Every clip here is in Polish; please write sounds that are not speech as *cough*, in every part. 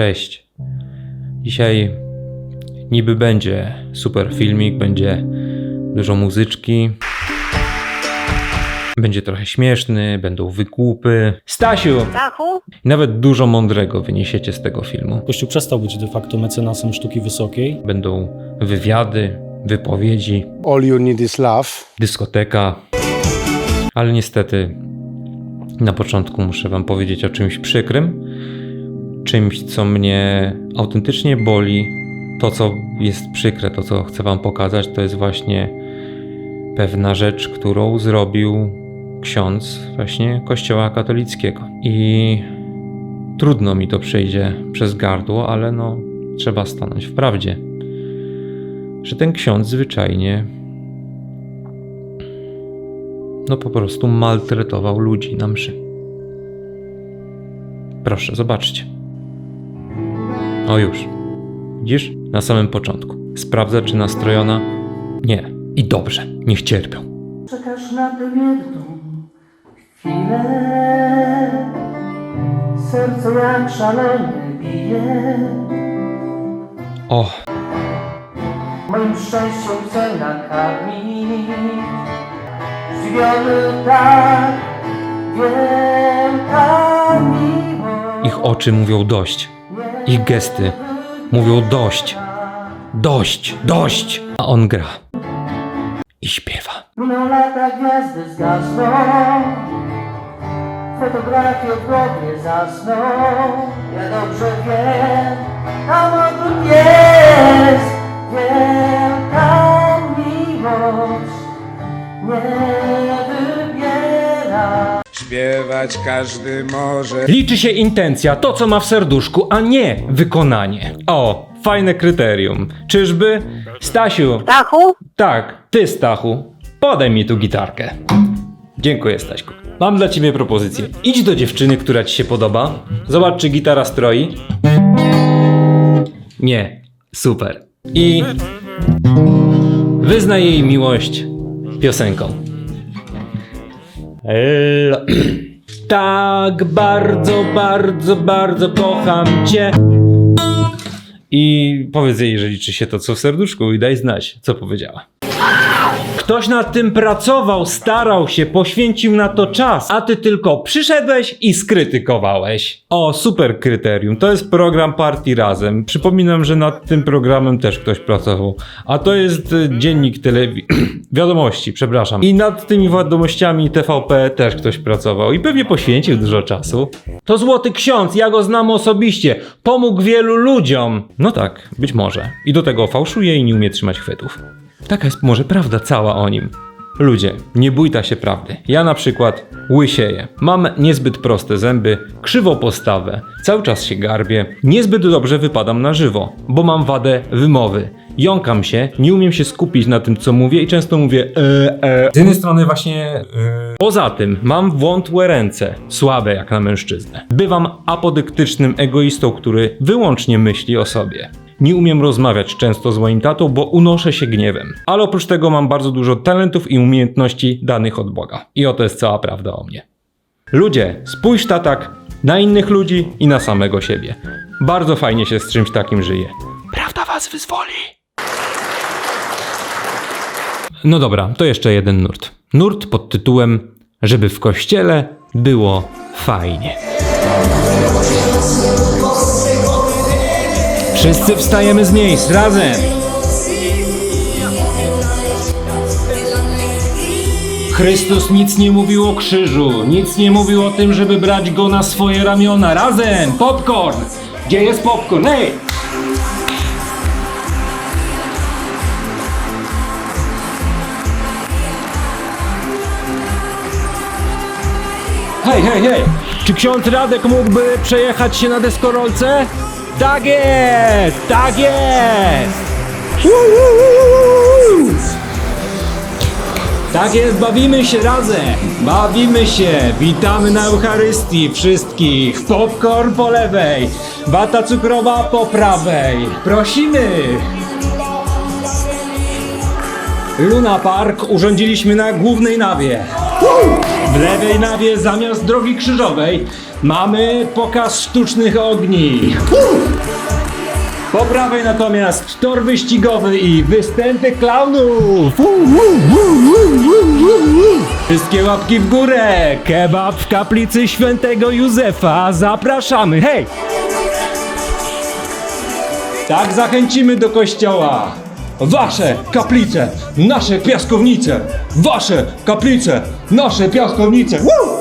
Cześć. Dzisiaj niby będzie super filmik, będzie dużo muzyczki. Będzie trochę śmieszny, będą wykłupy. Stasiu! Stachu? Nawet dużo mądrego wyniesiecie z tego filmu. Kościół przestał być de facto mecenasem sztuki wysokiej. Będą wywiady, wypowiedzi, All you need is love. dyskoteka. Ale niestety na początku muszę wam powiedzieć o czymś przykrym, czymś co mnie autentycznie boli. To co jest przykre, to co chcę wam pokazać, to jest właśnie pewna rzecz, którą zrobił ksiądz właśnie Kościoła katolickiego. I trudno mi to przejdzie przez gardło, ale no trzeba stanąć w prawdzie. Że ten ksiądz zwyczajnie no po prostu maltretował ludzi na mszy. Proszę, zobaczcie. O już. Widzisz? Na samym początku. Sprawdza, czy nastrojona? Nie. I dobrze. Niech cierpią. Czekasz na tę jedną chwilę Serce jak szalone bije O, Moim szczęściem chcę nakarmić Zdziwiony tak wielka miłość ich oczy mówią dość. Ich gesty mówią dość. Dość, dość. A on gra. I śpiewa. Miną lata, gwiazdy zgasną Fotografie w głowie zasną Ja dobrze wiem Tam odwrót jest Wielka miłość Nie wybiera Śpiewać każdy może. Liczy się intencja, to co ma w serduszku, a nie wykonanie. O, fajne kryterium. Czyżby? Stasiu, Stachu? tak, ty Stachu, podaj mi tu gitarkę. Dziękuję Staśku. Mam dla ciebie propozycję. Idź do dziewczyny, która ci się podoba. Zobacz, czy gitara stroi. Nie, super. I wyznaj jej miłość piosenką. Elo. Tak bardzo, bardzo, bardzo kocham cię. I powiedz jej, że liczy się to, co w serduszku i daj znać, co powiedziała. Ktoś nad tym pracował, starał się, poświęcił na to czas, a ty tylko przyszedłeś i skrytykowałeś. O, super kryterium. To jest program Partii Razem. Przypominam, że nad tym programem też ktoś pracował. A to jest y, dziennik telewizji. *clears throat* Wiadomości, przepraszam. I nad tymi wiadomościami TVP też ktoś pracował i pewnie poświęcił dużo czasu. To złoty ksiądz, ja go znam osobiście. Pomógł wielu ludziom. No tak, być może. I do tego fałszuje i nie umie trzymać chwytów. Taka jest może prawda cała o nim. Ludzie, nie bójta się prawdy. Ja na przykład łysieję. Mam niezbyt proste zęby, krzywą postawę, cały czas się garbię, niezbyt dobrze wypadam na żywo, bo mam wadę wymowy. Jąkam się, nie umiem się skupić na tym, co mówię i często mówię e, e. Z jednej strony właśnie... E. Poza tym mam wątłe ręce, słabe jak na mężczyznę. Bywam apodyktycznym egoistą, który wyłącznie myśli o sobie. Nie umiem rozmawiać często z moim tatą, bo unoszę się gniewem. Ale oprócz tego mam bardzo dużo talentów i umiejętności danych od Boga. I oto jest cała prawda o mnie. Ludzie, spójrz tak na innych ludzi i na samego siebie. Bardzo fajnie się z czymś takim żyje. Prawda was wyzwoli. No dobra, to jeszcze jeden nurt. Nurt pod tytułem Żeby w kościele było fajnie. Wszyscy wstajemy z miejsc razem. Chrystus nic nie mówił o krzyżu, nic nie mówił o tym, żeby brać go na swoje ramiona. Razem! Popcorn! Gdzie jest popcorn? Hej! Hej, hej, hej! Czy ksiądz Radek mógłby przejechać się na deskorolce? Tak jest! Tak jest! Tak jest, bawimy się razem! Bawimy się! Witamy na Eucharystii wszystkich! Popcorn po lewej! Wata cukrowa po prawej! Prosimy! Luna Park urządziliśmy na głównej nawie. W lewej nawie zamiast drogi krzyżowej Mamy pokaz sztucznych ogni. Po prawej natomiast tor wyścigowy i występy klaunów. Wszystkie łapki w górę. Kebab w kaplicy świętego Józefa. Zapraszamy. Hej! Tak zachęcimy do kościoła. Wasze kaplice, nasze piaskownice. Wasze kaplice, nasze piaskownice. Woo!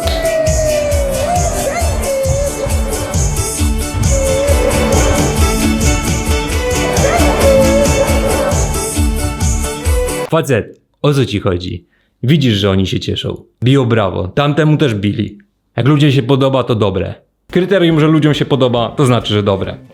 Facet, o co ci chodzi? Widzisz, że oni się cieszą. Biją brawo, tamtemu też bili. Jak ludziom się podoba, to dobre. Kryterium, że ludziom się podoba, to znaczy, że dobre. *coughs*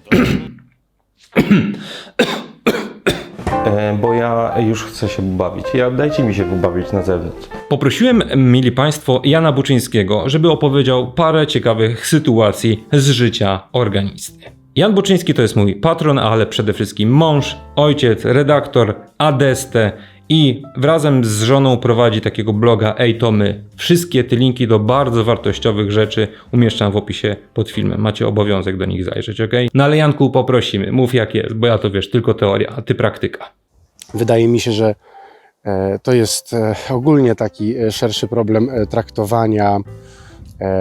E, bo ja już chcę się bawić. Ja dajcie mi się pobawić na zewnątrz. Poprosiłem, mili Państwo, Jana Buczyńskiego, żeby opowiedział parę ciekawych sytuacji z życia organisty. Jan Buczyński to jest mój patron, ale przede wszystkim mąż, ojciec, redaktor, adeste i razem z żoną prowadzi takiego bloga Ej to my. Wszystkie te linki do bardzo wartościowych rzeczy umieszczam w opisie pod filmem. Macie obowiązek do nich zajrzeć, ok? No ale Janku poprosimy, mów jak jest, bo ja to wiesz, tylko teoria, a ty praktyka. Wydaje mi się, że e, to jest e, ogólnie taki e, szerszy problem traktowania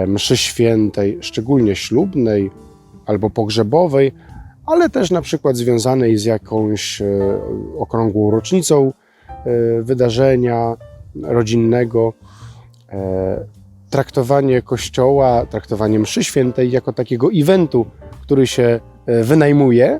mszy świętej, szczególnie ślubnej albo pogrzebowej, ale też na przykład związanej z jakąś okrągłą rocznicą wydarzenia rodzinnego. E, Traktowanie kościoła, traktowanie mszy świętej jako takiego eventu, który się e, wynajmuje,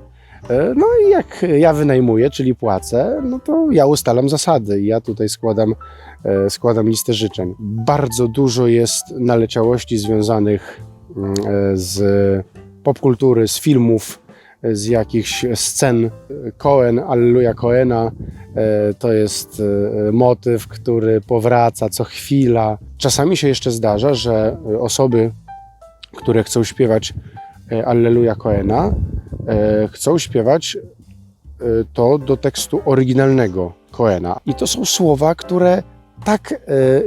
E, No i jak ja wynajmuję, czyli płacę, no to ja ustalam zasady. Ja tutaj składam, e, składam listę życzeń. Bardzo dużo jest naleciałości związanych mm, e, z popkultury, z filmów, e, z jakichś scen. Cohen, Alleluja Cohena, e, to jest e, motyw, który powraca co chwila. Czasami się jeszcze zdarza, że osoby, które chcą śpiewać e, Alleluja Cohena, chcą śpiewać to do tekstu oryginalnego Coena. I to są słowa, które tak e,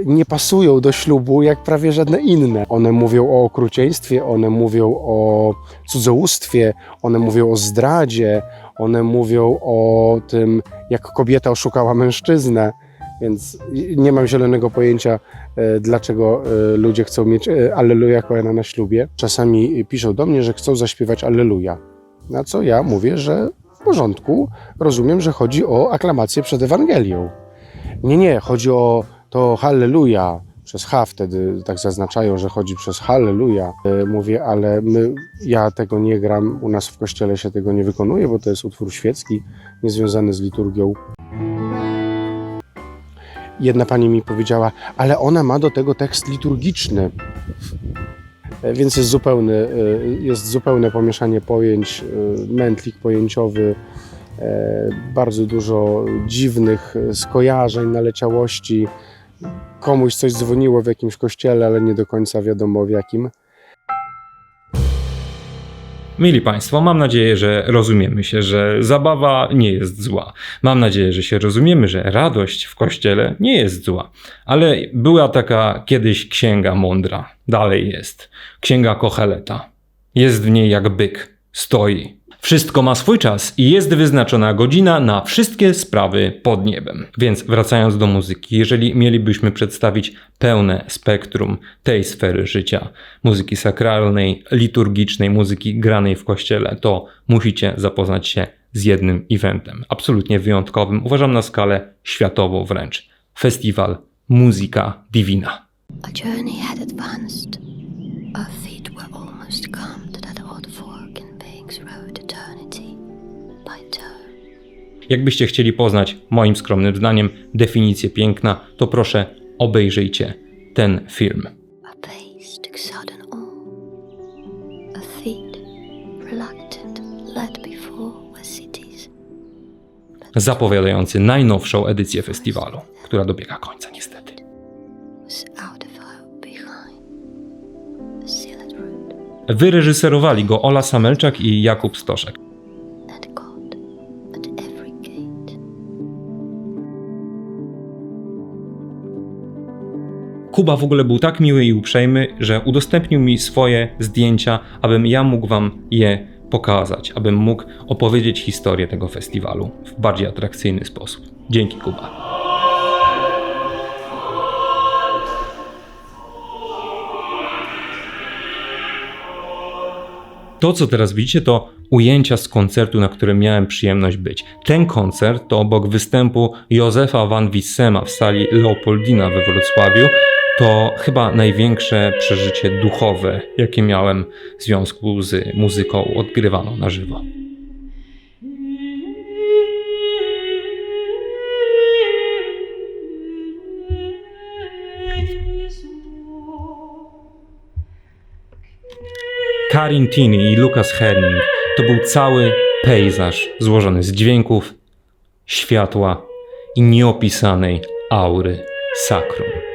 nie pasują do ślubu, jak prawie żadne inne. One mówią o okrucieństwie, one mówią o cudzołóstwie, one mówią o zdradzie, one mówią o tym, jak kobieta oszukała mężczyznę. Więc nie mam zielonego pojęcia, e, dlaczego e, ludzie chcą mieć e, Alleluja Coena na ślubie. Czasami piszą do mnie, że chcą zaśpiewać Alleluja. Na co ja mówię, że w porządku, rozumiem, że chodzi o aklamację przed Ewangelią. Nie, nie, chodzi o to Halleluja. Przez H wtedy tak zaznaczają, że chodzi przez Halleluja. E, Mówię, ale my, ja tego nie gram, u nas w kościele się tego nie wykonuje, bo to jest utwór świecki, niezwiązany z liturgią. Jedna pani mi powiedziała, ale ona ma do tego tekst liturgiczny. E, Więc jest zupełny, e, jest zupełne pomieszanie pojęć, mętlik pojęciowy, bardzo dużo dziwnych e, skojarzeń, naleciałości. Komuś coś dzwoniło w jakimś kościele, ale nie do końca wiadomo w jakim. Mili Państwo, mam nadzieję, że rozumiemy się, że zabawa nie jest zła. Mam nadzieję, że się rozumiemy, że radość w kościele nie jest zła. Ale była taka kiedyś księga mądra, dalej jest. Księga Kocheleta. Jest w niej jak byk, stoi. Wszystko ma swój czas i jest wyznaczona godzina na wszystkie sprawy pod niebem. Więc wracając do muzyki, jeżeli mielibyśmy przedstawić pełne spektrum tej sfery życia, muzyki sakralnej, liturgicznej, muzyki granej w kościele, to musicie zapoznać się z jednym eventem, absolutnie wyjątkowym, uważam na skalę światową wręcz. Festiwal Muzyka Divina. Our journey had advanced. Our feet were almost Jakbyście chcieli poznać, moim skromnym zdaniem, definicję piękna, to proszę obejrzyjcie ten film. Zapowiadający najnowszą edycję festiwalu, która dobiega końca niestety. Wyreżyserowali go Ola Samelczak i Jakub Stoszek. Kuba w ogóle był tak miły i uprzejmy, że udostępnił mi swoje zdjęcia, abym ja mógł wam je pokazać, abym mógł opowiedzieć historię tego festiwalu w bardziej atrakcyjny sposób. Dzięki Kuba. To, co teraz widzicie, to ujęcia z koncertu, na którym miałem przyjemność być. Ten koncert to obok występu Józefa van Wissema w sali Leopoldina we Wrocławiu, to chyba największe przeżycie duchowe, jakie miałem w związku z muzyką odgrywaną na żywo. Karin Tini i Lukas Henning to był cały pejzaż złożony z dźwięków, światła i nieopisanej aury sakrum.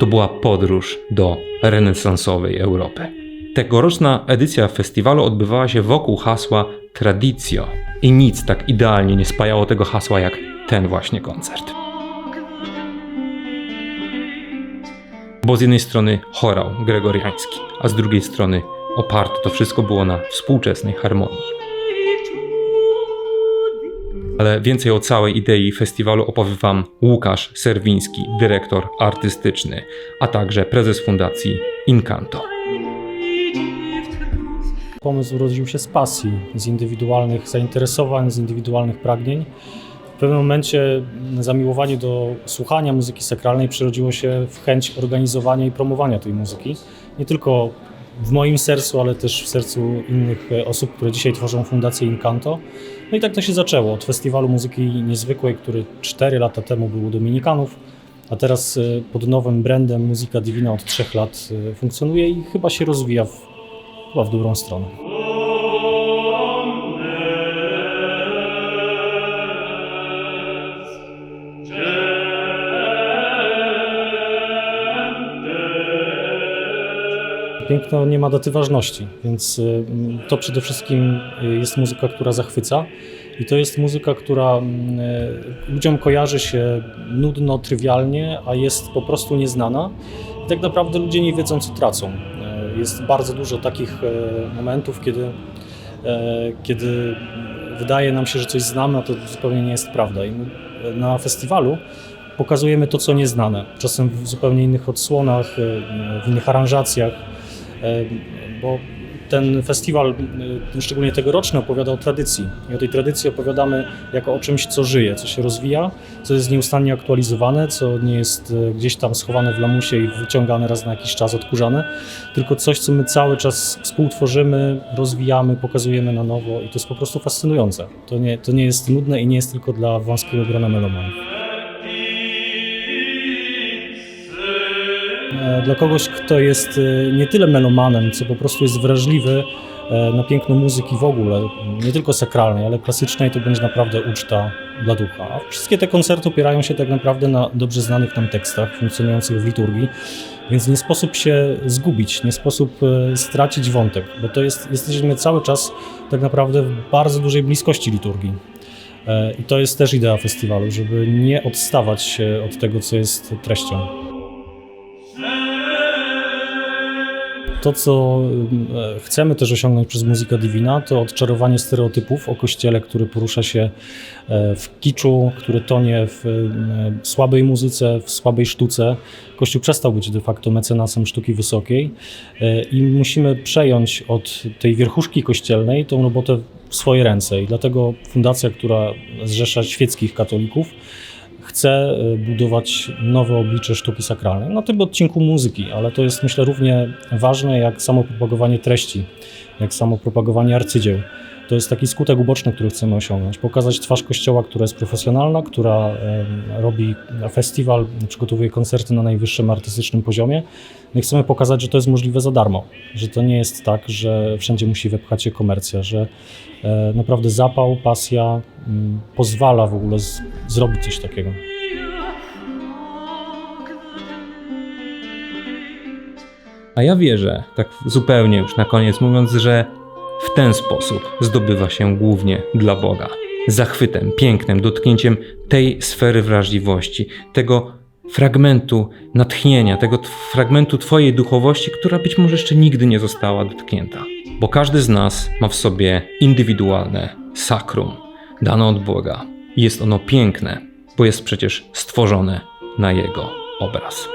To była podróż do renesansowej Europy. Tegoroczna edycja festiwalu odbywała się wokół hasła Traditio i nic tak idealnie nie spajało tego hasła jak ten właśnie koncert. Bo z jednej strony chorał gregoriański, a z drugiej strony oparte to wszystko było na współczesnej harmonii. Ale więcej o całej idei festiwalu opowie Wam Łukasz Serwiński, dyrektor artystyczny, a także prezes fundacji Incanto. Pomysł urodził się z pasji, z indywidualnych zainteresowań, z indywidualnych pragnień. W pewnym momencie zamiłowanie do słuchania muzyki sakralnej przerodziło się w chęć organizowania i promowania tej muzyki. Nie tylko w moim sercu, ale też w sercu innych osób, które dzisiaj tworzą Fundację Incanto. No i tak to się zaczęło od Festiwalu Muzyki Niezwykłej, który 4 lata temu był u Dominikanów, a teraz e, pod nowym brandem Muzyka Divina od 3 lat e, funkcjonuje i chyba się rozwija w, chyba w dobrą stronę. Piękno nie ma daty ważności, więc y, to przede wszystkim y, jest muzyka, która zachwyca i to jest muzyka, która mm, y, ludziom kojarzy się nudno, trywialnie, a jest po prostu nieznana i tak naprawdę ludzie nie wiedzą, co tracą. Jest bardzo dużo takich momentów, kiedy, kiedy wydaje nam się, że coś znamy, a to zupełnie nie jest prawda. I na festiwalu pokazujemy to, co nieznane, czasem w zupełnie innych odsłonach, w innych aranżacjach. Bo ten festiwal, e, szczególnie tegoroczny, opowiada o tradycji. I o tej tradycji opowiadamy jako o czymś, co żyje, co się rozwija, co jest nieustannie aktualizowane, co nie jest e, gdzieś tam schowane w lamusie i wyciągane raz na jakiś czas, odkurzane, tylko coś, co my cały czas współtworzymy, rozwijamy, pokazujemy na nowo i to jest po prostu fascynujące. To nie, to nie jest nudne i nie jest tylko dla wąskiego grona melomanów. Dla kogoś, kto jest e, nie tyle melomanem, co po prostu jest wrażliwy e, na piękno muzyki w ogóle, nie tylko sakralnej, ale klasycznej, to będzie naprawdę uczta dla ducha. A wszystkie te koncerty opierają się tak naprawdę na dobrze znanych nam tekstach funkcjonujących w liturgii, więc nie sposób się zgubić, nie sposób e, stracić wątek, bo to jest, jesteśmy cały czas tak naprawdę w bardzo dużej bliskości liturgii. E, I to jest też idea festiwalu, żeby nie odstawać od tego, co jest treścią. To, co e, chcemy też osiągnąć przez Muzyka Divina, to odczarowanie stereotypów o kościele, który porusza się e, w kiczu, który tonie w e, słabej muzyce, w słabej sztuce. Kościół przestał być de facto mecenasem sztuki wysokiej i musimy przejąć od tej wierchuszki kościelnej tą robotę w swoje ręce. I dlatego fundacja, która zrzesza świeckich katolików, chce y, budować nowe oblicze sztuki sakralnej. Na tym odcinku muzyki, ale to jest myślę równie ważne jak samo propagowanie treści, jak samo propagowanie arcydzieł. To jest taki skutek uboczny, który chcemy osiągnąć. Pokazać twarz kościoła, która jest profesjonalna, która robi festiwal, przygotowuje koncerty na najwyższym artystycznym poziomie. No i chcemy pokazać, że to jest możliwe za darmo, że to nie jest tak, że wszędzie musi wepchać się komercja, że e, naprawdę zapał, pasja mm, pozwala w ogóle z, zrobić coś takiego. A ja wierzę, tak zupełnie już na koniec mówiąc, że w ten sposób zdobywa się głównie dla Boga. Zachwytem, pięknem, dotknięciem tej sfery wrażliwości, tego fragmentu natchnienia, tego fragmentu Twojej duchowości, która być może jeszcze nigdy nie została dotknięta. Bo każdy z nas ma w sobie indywidualne sakrum, dane od Boga. Jest ono piękne, bo jest przecież stworzone na Jego obraz.